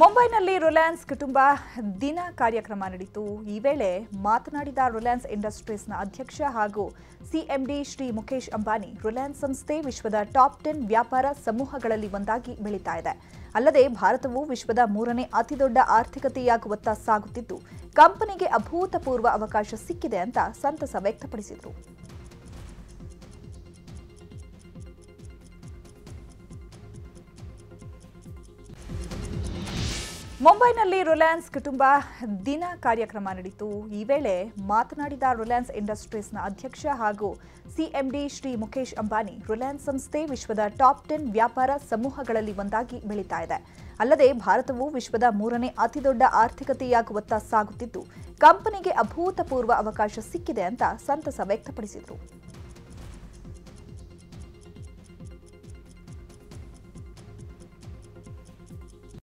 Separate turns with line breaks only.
ಮುಂಬೈನಲ್ಲಿ ರಿಲಯನ್ಸ್ ಕುಟುಂಬ ದಿನ ಕಾರ್ಯಕ್ರಮ ನಡೆಯಿತು ಈ ವೇಳೆ ಮಾತನಾಡಿದ ರಿಲಯನ್ಸ್ ಇಂಡಸ್ಟ್ರೀಸ್ನ ಅಧ್ಯಕ್ಷ ಹಾಗೂ ಸಿಎಂಡಿ ಶ್ರೀ ಮುಖೇಶ್ ಅಂಬಾನಿ, ರಿಲಯನ್ಸ್ ಸಂಸ್ಥೆ ವಿಶ್ವದ ಟಾಪ್ ಟೆನ್ ವ್ಯಾಪಾರ ಸಮೂಹಗಳಲ್ಲಿ ಒಂದಾಗಿ ಬೆಳೀತಾ ಇದೆ. ಅಲ್ಲದೆ ಭಾರತವು ವಿಶ್ವದ ಮೂರನೇ ಅತಿದೊಡ್ಡ ಆರ್ಥಿಕತೆಯಾಗುವತ್ತ ಸಾಗುತ್ತಿದ್ದು, ಕಂಪನಿಗೆ ಅಭೂತಪೂರ್ವ ಅವಕಾಶ ಸಿಕ್ಕಿದೆ ಅಂತ ಸಂತಸ ವ್ಯಕ್ತಪಡಿಸಿದರು. ಮುಂಬೈನಲ್ಲಿ ರಿಲಯನ್ಸ್ ಕುಟುಂಬ ದಿನ ಕಾರ್ಯಕ್ರಮ ನಡೆಯಿತು ಈ ವೇಳೆ ಮಾತನಾಡಿದ ರಿಲಯನ್ಸ್ ಇಂಡಸ್ಟ್ರೀಸ್ನ ಅಧ್ಯಕ್ಷ ಹಾಗೂ ಸಿಎಂಡಿ ಶ್ರೀ ಮುಖೇಶ್ ಅಂಬಾನಿ, ರಿಲಯನ್ಸ್ ಸಂಸ್ಥೆ ವಿಶ್ವದ ಟಾಪ್ ಟೆನ್ ವ್ಯಾಪಾರ ಸಮೂಹಗಳಲ್ಲಿ ಒಂದಾಗಿ ಬೆಳೀತಾ ಇದೆ. ಅಲ್ಲದೆ ಭಾರತವು ವಿಶ್ವದ ಮೂರನೇ ಅತಿದೊಡ್ಡ ಆರ್ಥಿಕತೆಯಾಗುವತ್ತ ಸಾಗುತ್ತಿದ್ದು, ಕಂಪನಿಗೆ ಅಭೂತಪೂರ್ವ ಅವಕಾಶ ಸಿಕ್ಕಿದೆ ಅಂತ ಸಂತಸ ವ್ಯಕ್ತಪಡಿಸಿದರು.